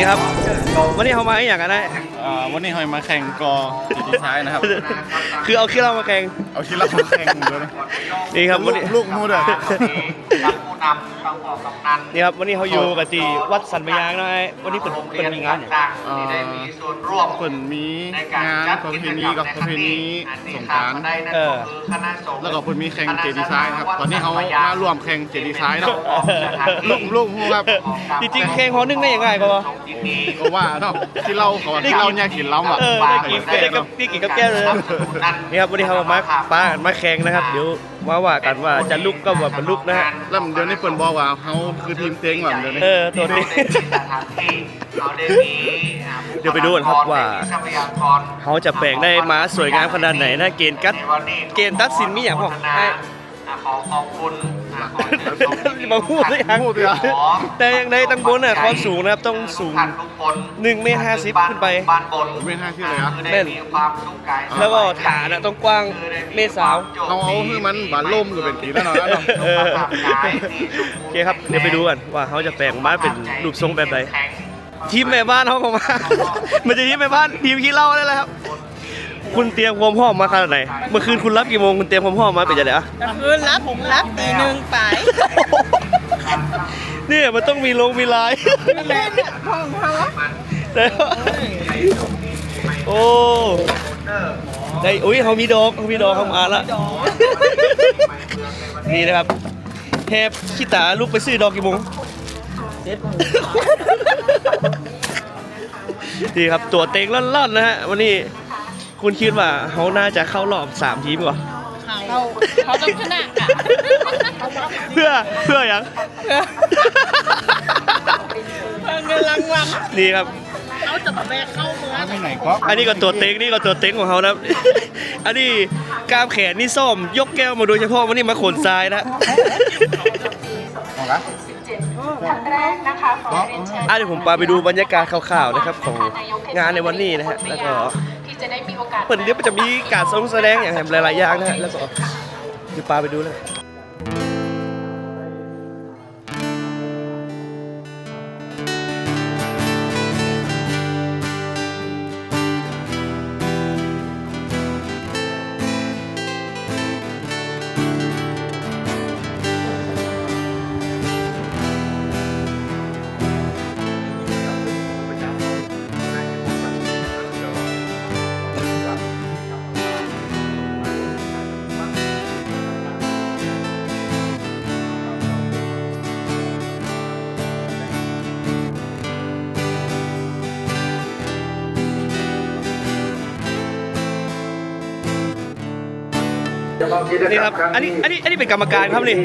นี่ครับ วันนี้เขามาอหย่างกันได้ อ่าวันนี้หอยมาแข่งกอจุดสุดท้ายนะครับ คือเอาขี้เรามาแข่งเอาที่เรามาแข่งด้วยนะนี่ครับวันนี้ ลูกมูดอะกับผู้ นำต้องบอกกำนันนี่ครับวันนี้เขาอยู่กับที่วัดสันปะยางนะวันนี้เป็นเป็นมีงานอย่างต่างๆที่ได้มีส่วนร่วม เปิ่นมีในการงานจัดประกิเพจณีกรรกับในประเพณีอันสนี้งกรารำได้นั่นเอก็อคือคณะสงฆ์แล้วก็เพิ่นมีแข่งเจดีไซน์ครับ ตอนนี้เขามาร่วมแข่งเจดีไซน์เนาะลูกลูกมูครับจริงๆแข่งหอนึงได้ยังไงก็วะก็ว่าเนาะที่เราเขาว่าที่เราเนี่ยกินล้ำอะเออได้กินได้กับที่กินกับแก้วเลย นี่ครับวันนี้เขามาป้ามาแข่งนะครับ เดี๋ยว มาว่ากันว่าจะลุกก็ว่ามันลุกนะฮะแล้วเดี๋ยวนี้เปิ่นบอกว่าเขาคือทีมเต็งแบบเดี๋ยวนี้เออตัวนี้เดี๋ยวไปดูกันครับว่าเขาจะแปลงได้มาสวยงามขนาดไหนนะเกณฑ์กัดเกณฑ์ตัดสินมีอย่างของไอ้ขอขอบคุณอะขอเชิญช มที่มาพูดได้ยังพูดเลยอะแต่ยังไงตั้งบนน่ะความสูงนะครับต้องสูงท่านทุกคนหนึ่งเมตรห้าสิบขึ้นไปบ้านบนเมตรห้าสิบเลยอะคือได้มีความสุขกายแล้วก็ฐานน่ะต้องกว้างเมตรสาวเราเอาให้มันบานล่มก็เป็นปีแล้วเนาะเนาะเออโอเคครับเดี๋ยวไปดูกันว่าเขาจะแปลงบ้านเป็นรูปทรงแบบไหนทีมแม่บ้านเขาก็มา มันจะทีมแม่บ้านทีมขี้เหล้าได้แล้วครับ คุณเตรียมความพร้อมมาขนาดไหน เมื่อคืนคุณรับกี่โมงคุณเตรียมความพร้อมมาเป็นยังไงอะคืนรับรับตีหนึ่งไปเนี่ยมันต้องมีลงมีลายแม่เนี่ยห้องเขาแต่ว่าโอ้ได้อุ้ยเขามีดอกเขามีดอกเขามาละนี่นะครับแฮบขี้ตาลูกไปซื้อดอกกี่โมงดีครับตัวเต็งล่อนๆนะฮะวันนี้ คุณคิดว่าเขาน่าจะเข้ารอบสามทีมก่อนเขาเขาต้องชนะอะเพื่อเพื่ออย่างเพิ่งเงินรางวัลนี่ครับเขาจะมาแบกเข้าเมืองที่ไหนก็อันนี้ก็ตัวเต็งนี่ก็ตัวเต็งของเขานะอันนี้กล้ามแขนนี่ส้มยกแก้วมาโดยเฉพาะวันนี้มาขนทรายนะของละท่านแรกนะคะขอเรียนเชิญอะเดี๋ยวผมพาไปดูบรรยากาศข่าวๆนะครับของงานในวันนี้นะฮะแล้วก็ที่ จะได้มีโอกาส เปิดเดี๋ยวมันจะมีการแสดงอย่างหลายๆอย่างนะฮะแล้วก็เดี๋ยวปาไปดูเลย นี่ครับ อันนี้ อันนี้ อันนี้เป็นกรรมการครับนี่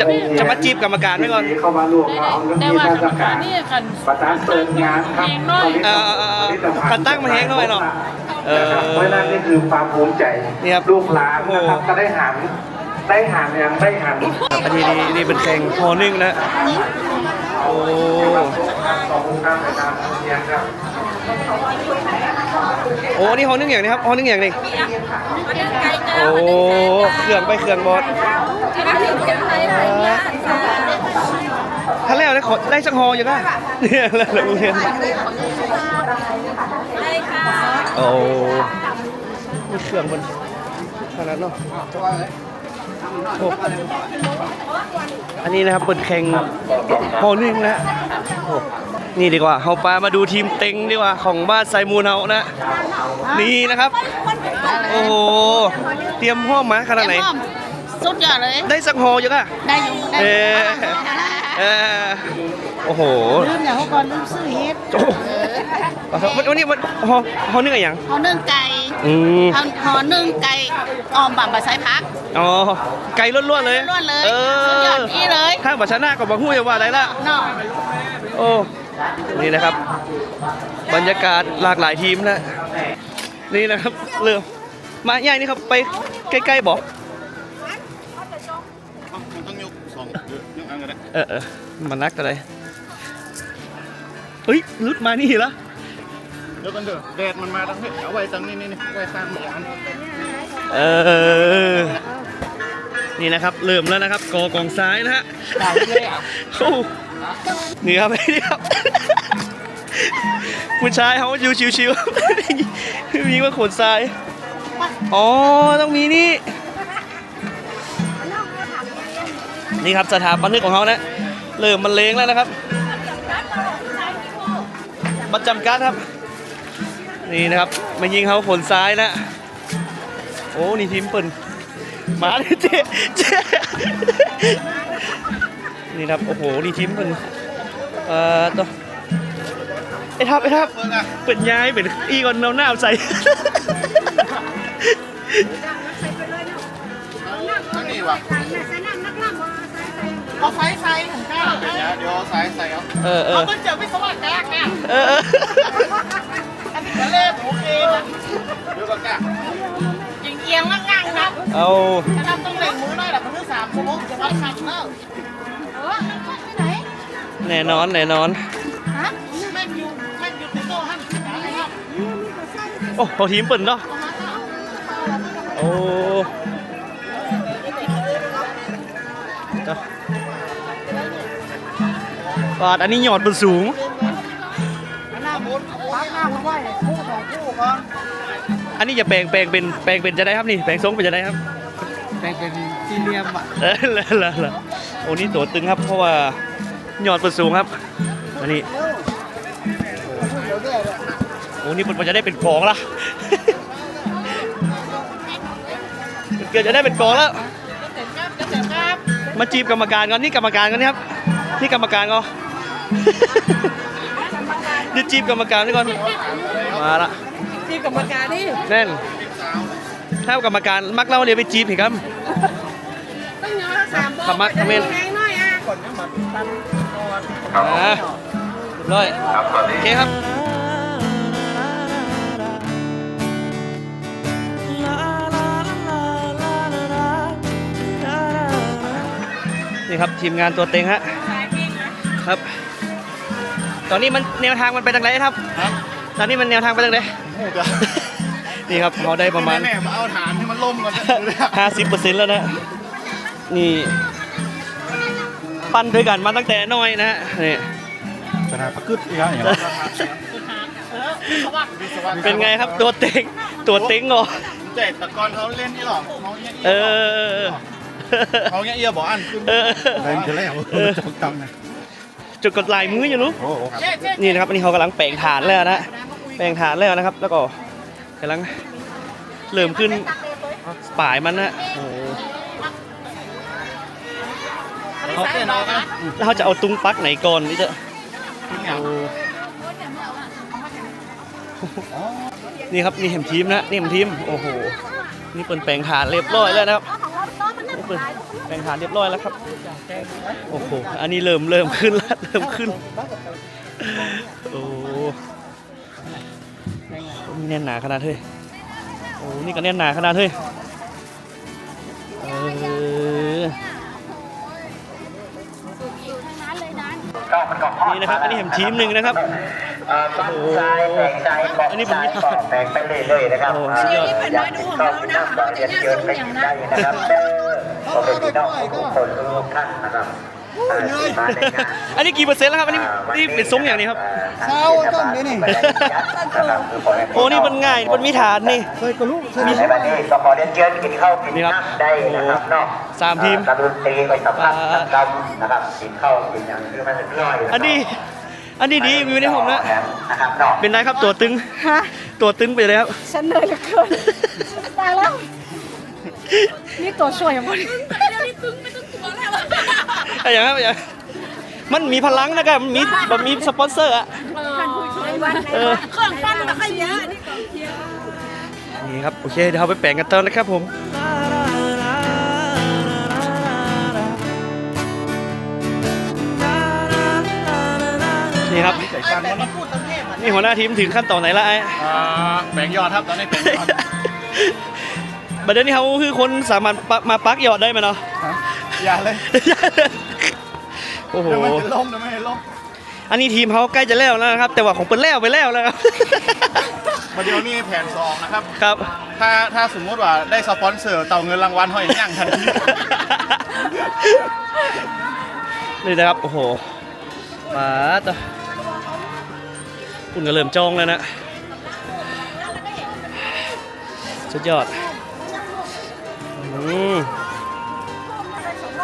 จะ จะมาจีบกรรมการไว้ก่อน เข้ามาร่วมเอาเรื่องแต่นี้ว่าท่านกรปรมระกาการศนี่คันประธานเปิดงานครับเองน้อยเออเออเออกันตั้งมาแห้งหน่อยเนาะเออนะครับเพราะฉะนั้นนี่คือความภูมิใจนี่ครับลูกหลานนะครับก็ได้หันได้หันอย่างได้หันอันนี้นี่นี่เป็นแข่งพอนึ่งนะ โอ้ ขอบคุณครับในนามโรงเรียนครับโอ้นี่ฮอนึ่งอย่างนี้ครับฮอนึ่งอย่างนี้โอ้เครื่องไปเครื่องบอสถ้าแล้วได้ขอได้สักฮออยู่ได้เนี่ยแล้วโรงเรียนโอ้นี่เครื่องมันขนาดเนาะอ้อันนี้นะครับเปิดแข่งฮอนึ่งนะโอ้ นี่ดีกว่าเฮาปามาดูทีมเต็งดีกว่าของบ้านไซมูนเฮานะ นี่นะครับ โอ้โห เตรียมห้อมมาขนาดไหน สุดยอดเลย ได้สักฮอยังอะได้อยู่ได้เออยู่อเออโอ้โห ลืมอย่างเขาก่อนลืมซื้อเฮ็ดโอ้โหวันวันนี้วันฮอฮอนึ่งอะไรอย่างเขานึ่งไก่อืมเขาหอนึ่งไก่ออมบั่มบะไซพักอ๋อ ไก่ล้วนๆเลยล้วนๆเลย เอสุดยออดนี่เลย ถ้าบัชนะก็บอกหู้จะว่าอะไรละเนาะโอ้ นี่นะครับ บรรยากาศหลากหลายทีมนะนี่นะครับเริ่มมาใหญ่นี่ครับไปใกล้ๆบอกมันต้องยกสองยกอันก็ได้เออเออมันนักอะไรเฮ้ยลุดมานี่เหรอเดี๋ยวกันเด้อแดดมันมาตั้งนี้เอาไว้ตั้งนี้นี่นี่ไว้ข้างหลังเออนี่นะครับเริ่มแล้วนะครับกอกองซ้ายนะฮะโอ้นี่ครับนี่ครับ ผู้ชายเขาอยู่ชิวๆมีว่าขนทราย อ๋อ ต้องมีนี่ นี่ครับสถาบันทึกของเขานะ เริ่มมันเลงแล้วนะครับประจำการครับ นี่นะครับ มายิงเขาขนซ้ายนะ โอ้ นี่ทีมเปิ่นมาเลยเจ๊เจ๊นี่ครับ โอ้โห นี่ทีมเปิ่นเอ่อตัว ไอ้ทับไอ้ทับเปิ่นย้ายเป็นอีก่อนเอาหน้าใส่นี่ว่ะเอาไฟใส่ของข้าเดี๋ยวเดี๋ยวสายใส่เอาเออเออมันเจอวิศวกรเนี่ยเออเอออันนี้ก็เล่โอเคนะเดี๋ยวก็แก้ยิงเอียงๆง่างๆนะเอาถ้าทำต้องเล่งมือได้แบบมันคือสามชั่วโมงจะวัดขัดเนอะเออไปไหนแน่นอนแน่นอน อ้เขาทีมเปิ่นเนาะโอ้จ้ะปาดอันนี้หยอดบนสูงหน้าบนปักหน้ามาไหวคู่ของคู่ก่อนอันนี้จะแปลงแปลงเป็นแปลงเป็นจะได้ครับนี่แปลงทรงเป็นจะได้ครับแบ่งเป็นสี่เหลี่ยมอะเออละละละโอ้นี่ตัวตึงครับ เพราะว่าหยอดบนสูงครับอันนี้ โอ้นี่มันจะได้เป็นกองละมันเกือบจะได้เป็นกองแล้วเต็มครับจะเต็มครับมาจีบกรรมการก่อนนี่กรรมการก่อนนี่ครับนี่กรรมการก่อนนี่จีบกรรมการนี่ก่อนมาละที่กรรมการนี่แน่นถ้ากรรมการมักเล่าเรียนไปจีบอีกครับต้องเงาสามขมักเขม้นแพงหน่อยอะอ่าเรียบร้อยครับตอนนี้โอเคครับ นี่ครับทีมงานตัวเต็งฮะครับ ตอนนี้มันแนวทางมันไปทางไหนครับครับตอนนี้มันแนวทางไปทางไหนโอ้จ้ะนี่ครับเราได้ประมาณแน่ๆมาเอาฐานให้มันล่มก่อนนะห้าสิบเปอร์เซ็นต์แล้วนะนี่ปั้นด้วยกันมาตั้งแต่น้อยนะฮะนี่สถาปกึศอีกแล้วอย่างเป็นไงครับตัวเต็งตัวเต็งเหรอเจ็ดตะกอนเขาเล่นนี่หรอเขาเงี้ยเอเอียอ เขาเงี้ยเอียบอกอันขึ้นเออเล่นจะแล้วจกตังนะจุดกดลายมืออยู่รู้โอ้โหนี่นะครับอันนี้เขากำลังแปลงฐานแล้วนะแปลงฐานแล้วนะครับ แล้วก็กำลังเริ่มขึ้นป่ายมันนะโอ้โหเขาเต้นเอากันแล้วเขาจะเอาตุ้งปลั๊กไหนก่อนนี่จะทุกอย่างนี่ครับนี่เห็มทีมนะนี่เห็มทีมโอ้โหนี่เป็นแปลงฐานเรียบร้อยแล้วนะครับ นี่เป็นแปลงฐานเรียบร้อยแล้วครับโอ้โหอันนี้เริ่มเริ่มขึ้นแล้วเริ่มขึ้นโอ้นี่แน่นหนาขนาดเฮ้ยโอ้นี่ก็แน่นหนาขนาดเฮ้ยเออนี่นะครับ อันนี้เห็มทีมหนึ่งนะครับฝั่งซ้ายแบ่งซ้ายบอกอันนี้ผมซ้ายไม่ก็ทันแบ่งไปเรื่อยๆนะครับโอ้สุดยอดอยากกินข้าวกินน้ำก็เรียนเชิญไปกินได้นะครับเด้อ ขอบคุณพี่น้องทุกคนทุกท่านนะครับอ่าที่มาในงานอันนี้กี่เปอร์เซ็นต์แล้วครับอันนี้นี่เป็นซุ้มอย่างนี้ครับเช้าต้นนี้นี่นะครับคือขให้โอ้นี่มันง่ายมันมีฐานนี่ในวันนี้ก็ขอเรียนเชิญกินข้าวกินนี่ครับน้ำได้นะครับเนาะสามทีมอ่ดนตรีไปสัมผัสสังกรรมนะครับกินข้าวกินอย่างคือมันเรียบร้อยนะครับอันนี้อันนี้ดีวิวในผมนะนะครับเนาะเป็นไรครับตัวตึงตัวตึงไปเลยครับฉันเหนื่อยเหลือเกินตายแล้ว นี่ตัวช่วยของคนอะไรอย่างนั้นอย่างมันมีพลังนะครับมันมีแบบมีสปอนเซอร์อะเออเครื่องปั้นตะไคร้เยอะนี่นี่ครับโอเคเดี๋ยวเราไปแปลงกันต่อนะครับผมนี่ครับใส่กันมันนี่หัวหน้าทีมถึงขั้นตอนไหนละไอ้อ่าแบ่งยอดครับตอนนี้แบ่งยอด บัดเดี๋ยวนี้เขาคือคนสามารถปะมาปักหยอดได้ไหมเนาะ อย่าเลยโอ้โห เดี๋ยวมันจะล่มเดี๋ยวมันจะล่มอันนี้ทีมเขาใกล้จะแล้วแล้วนะครับ แต่ว่าของเปิดแล้วไปแล้วแล้วครับมาเดี๋ยวนี้แผนสองนะครับ ครับ ถ้าถ้าสมมติว่าได้สปอนเซอร์เต่าเงินรางวัลห้อยย่างทันทีนี่นะครับ โอ้โหมาต่อคุณก็เริ่มจองแล้วนะ สุดยอดอืม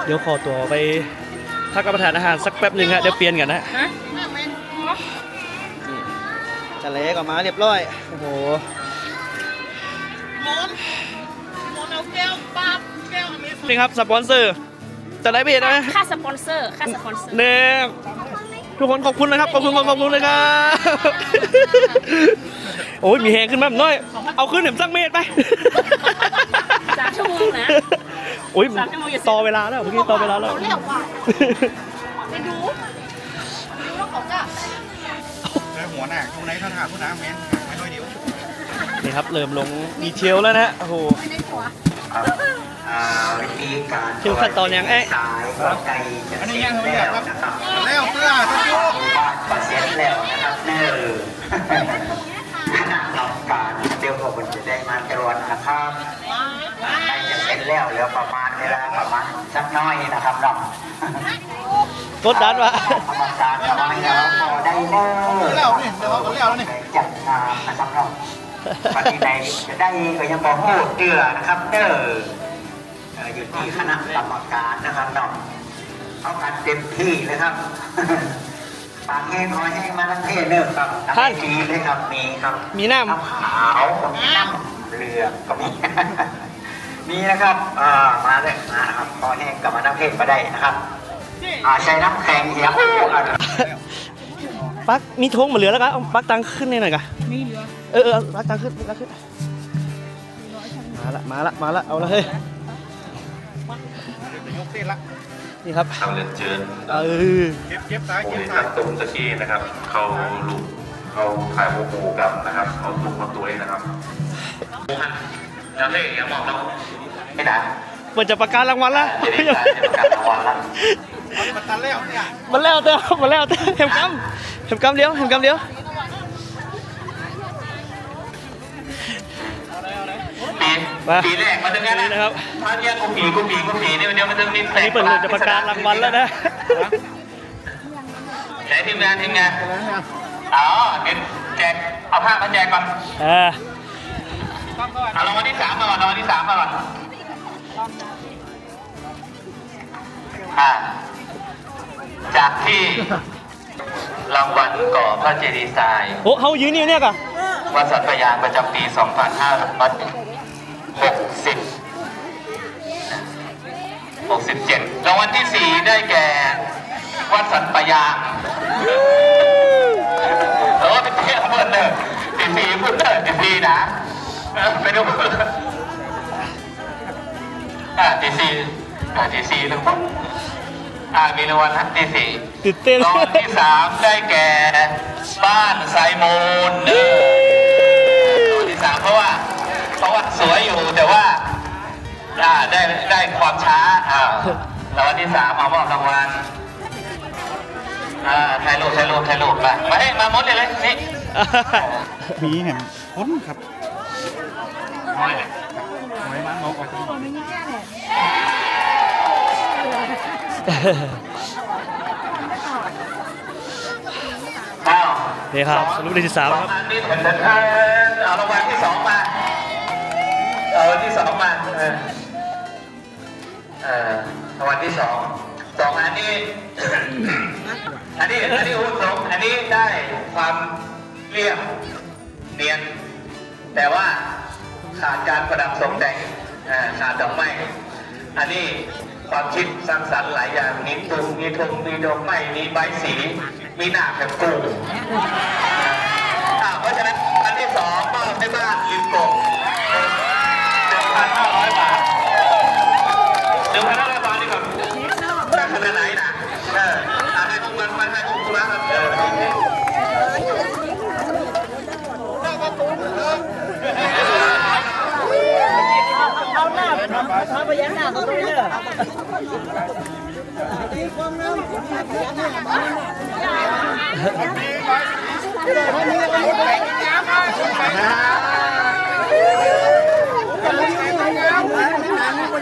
เดี๋ยวขอตัวไปพักรับประทานอาหารสักแป๊บหนึ่งฮะเดี๋ยวเปลี่ยนกันนะจะเละก็มาเรียบร้อย โอ้โหมอนมอนเอาแก้วปาบแก้วอเมซอนนี่ครับสปอนเซอร์จะได้เบียดไหมค่าสปอนเซอร์ค่าสปอนเซอร์เน่ ทุกคนขอบคุณนะครับขอบคุณขอบคุณเลยครับโอ้ยมีแหงขึ้นมาหน่อย เอาขึ้นเหนือสักเมตรไปสามชั่วโมงนะโอ้ยสามชั่วโมงอย่าเสียต่อเวลาแล้วเมื่อกี้ต่อเวลาแล้วเขาเรียกว่าไปดูดูแล้วเขาจะแล้วหัวหน้าตรงไหนท่านหาผู้น้ำแม่นไม่น้อยเดียวนี่ครับเริ่มลงดีเทลแล้วนะฮะโอ้โห ครับอ่าวิธีการถึงขั้นตอนยังเอ๊ะสายหัวใจจะอันนี้เสร็ยังจไม่แล้อยากวครับนะครับแล้วเสื้อทุกทุกบ้านก็เสร็จแล้วนะครับเน้อคณะกรรมการเดี๋ยวพวกคุณจะได้มาตรวจนะครับใกล้จะเสร็จแล้วเหลือประมาณเวลาประมาณสักน้อยนะครับน้องกดดันวะกรรมการประมาณแล้วพอได้เน้อแล้วนี่เดี๋ยวเขาก็แล้วนี่จัดงานนะครับน้อง ปฏิใดจะได้ก็ยังบอกพูดเดือนะครับเด้อเอ่อยู่ที่คณะกรรมการนะครับน้องเอากันเต็มที่เลยครับปากแห้งคอยให้มาทั้งเทศเด้อครับท่านดีเลยครับมีครับ มีน้ำขาวมีน้ำเรือก็มีมีนะครับอ่ามาเลยมานะครับคอแห้งกับมาทั้งเทศมาได้นะครับอ่าใช้น้ำแข็งเหี่ยวอะำปักมีทงมาเหลือแล้วกันเอาปักตังขึ้นให้หน่อยกะมีเหลือ เออเออปักตังขึ้นปักตังขึ้น มาละ มาละ มาละ เอาละเฮ้ยจะยกเส้นละนี่ครับ ทำเรียนเชิญเออเก็บเก็บซ้ายโมเก็บนิซ้าทัยศน์ตุมตะกี้นะครับ เขาลูกเขาถ่ายโมโหกับนะครับ เขาลูกมาตัวเองนะครับแล้วเล่ยังบอกเราไม่ได้เปิดจะประกาศรางวัลละ จะได้การจะประกาศรางวัลแล้วมันตันแล้วเนี่ยมันแล้วเต้อมันแล้วเต้อเห็มกำเห็มกำเลี้ยวเห็มกำเลี้ยว มาปีแรกมาถึงนั้นนี่นะครับถ้าเนี่ยกูผีกูผีกูผีเนี่ยเดี๋ยวมันจะมีอันนี้เปิดจะประกาศรางวัลแล้วนะไหนทีมงานทีมงานอ๋อเดี๋ยวแจกเอาผ้ามาแจกก่อนอ่าเอารางวัลที่สามมาก่อนรางวัลที่สามมาก่อนอ่าจากที่รางวัลก่อพระเจดีย์ทรายโอ้เขายืนนี่เนี่ยกะวัดสัตพยานประจำปี 2560 67รางวัลที่4ได้แก่วัดสัตพยานเออเป็นเที่ยวเพื่อนเนอะปีสีเพื่อนเนอะปีสีนะเออไปดูอ่าตีสี่อ่าตีสี่ทุกคนอ่ามีรางวัลนะตีสี่ตื่นเต้นรางวัลที่สามได้แก่บ้านไซมูนเนอรางวัลที่สามเพราะว่าเพราะว่า สวยอยู่แต่ว่าอ่าได้ได้ความช้าอ่ารางวัลที่สามมามอบรางวัลอ่าถ่ายรูปถ่ายรูปถ่ายรูปมามาให้มาหมดเลยเลยนี่มีเห็นพ้นครับน้อยเลยไว้มันมองออกอ้าวนี่ครับสรุปได้ที่สามครับอันนี้เถินเถินเถินเอารางวัลที่สองมาเอาราง วัลที่สองมาเออเออวัลที่สองสองอันนี้ อันนี้อันนี้หุ้นสงอันนี้ได้ความเรียบเนียน แต่ว่าขาดการประดับตกแต่งขาดดอกไม้อันนี้ความคิดสร้างสรรค์หลายอย่างมีตุงมีธงมีดอกไม้มีใบสี มีหน้าแบบกูอ่าเพราะฉะนั้นอันที่สองมอบให้บ้านลิมกง หนึ่งพันห้าร้อยบาทหนึ่งพันห้าร้อยบาทนี่แบบได้ขนาดไหนนะเอออ่าให้พวกมันมันให้พวกคุณนะครับเออ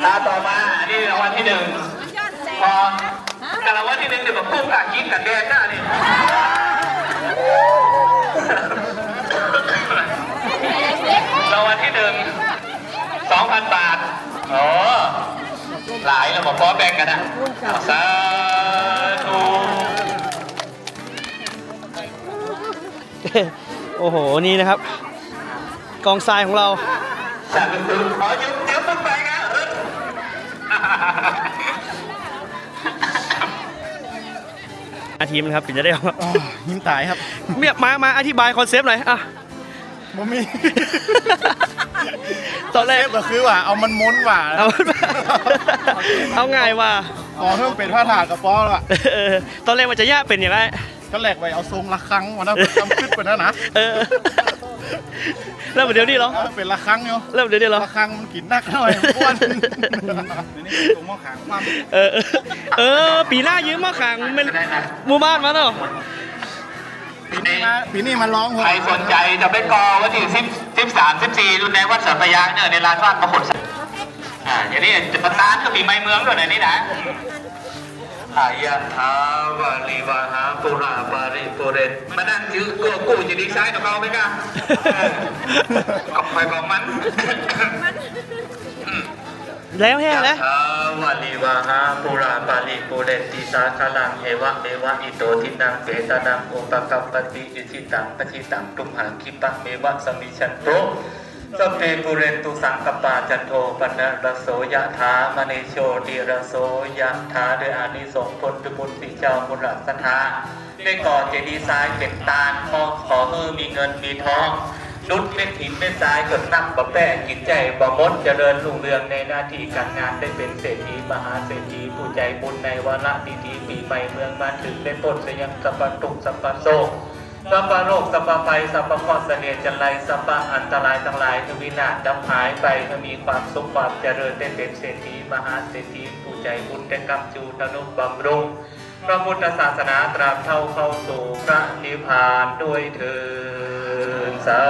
ตาต่อมา อันนี้รางวัลที่หนึ่งพอ แต่รางวัลที่หนึ่งเดี๋ยวแบบพุ่งกากินกับแดนหน้านี่รางวัลที่หนึ่งสองพันบาทอ๋อหลายเราบอกพร้อมแบ่งกันนะเอาสาธุโอ้โห นี่นะครับ กองทรายของเรา สาธุอ๋อยุบยุบต้องไป อาทีมนะครับถึงจะได้เอาหิมตายครับเมียมามาอธิบายคอนเซปต์หน่อยอะ บ่มีตอนแรกก็คือว่าเอามันม้วนว่าเอา เอาง่ายว่าพอเพิ่มเป็นผ้าถาดกับป้อแล้วอะเออตอนแรกมันจะยากเป็นอย่างไรก็แหลกไปเอาทรงละครั้งวันนั้นทำขึ้นไปนะนะ เออ แล้วเดี๋ยวนี้เหรอเออเป็นละครั้งเนาะแล้วเดี๋ยวนี้เหรอละครั้งมันกินนักหน่อยอ้วนนี่ตรงหม้อขางความเออเออ ปีหน้ายืมมาขังเป็นหมู่บ้านมาเนาะปีนี้มาปีนี้มาร้องหัวใครสนใจจะไปกอวันที่สิบสิบสามสิบสี่รุ่นในวัดสัพยางเนี่ยในลานวาดประคตอ่าอย่างนี้จะประตานก็มีไม้เมืองด้วยนะนี่นะอายะทาวาลีวาหาปุราปาริปุเรนมานั่งถือกูกูจะดีไซน์กับเขาไหมกันกองไปกองมัน แล้วแห้งแล้วทาวาลีวาหาปุราปาริปุเรนติสาคลังเอวะเมวะอิโตทินังเปตานังอุปกัปปติอิชิตังปชิตังตุมหังคิปะเมวะสมิชันโต สเพปุเรนตุสังกปาจันโทปนะระโสยะถามณีโชติระโสยะถาด้วยอานิสงส์ผลบุญปิเจ้ามุรัสถาได้ก่อเจดีย์ทรายเป็นตาลขอขอมือมีเงินมีทองนุดเม็ดหินเม็ดทรายจดนับบะแป้กินใจบะมดเจริญรุ่งเรืองในหน้าที่การงานได้เป็นเศรษฐีมหาเศรษฐีผู้ใจบุญในวาระดีๆปีใหม่เมืองมาถึงได้พ้นสยังสัพพทุกสัพพโศก สัพพโรคสัพพภัยสัพพะข้อเสนียดจันไรสัพพอันตรายทั้งหลายทวินาศดับหายไปถ้ามีความสุขความเจริญได้เป็นเศรษฐีมหาเศรษฐีผู้ใจบุญได้กำจูตนุบำรุงพระพุทธศาสนาตราบเท่าเข้าสู่พระนิพพานด้วยเถิดสา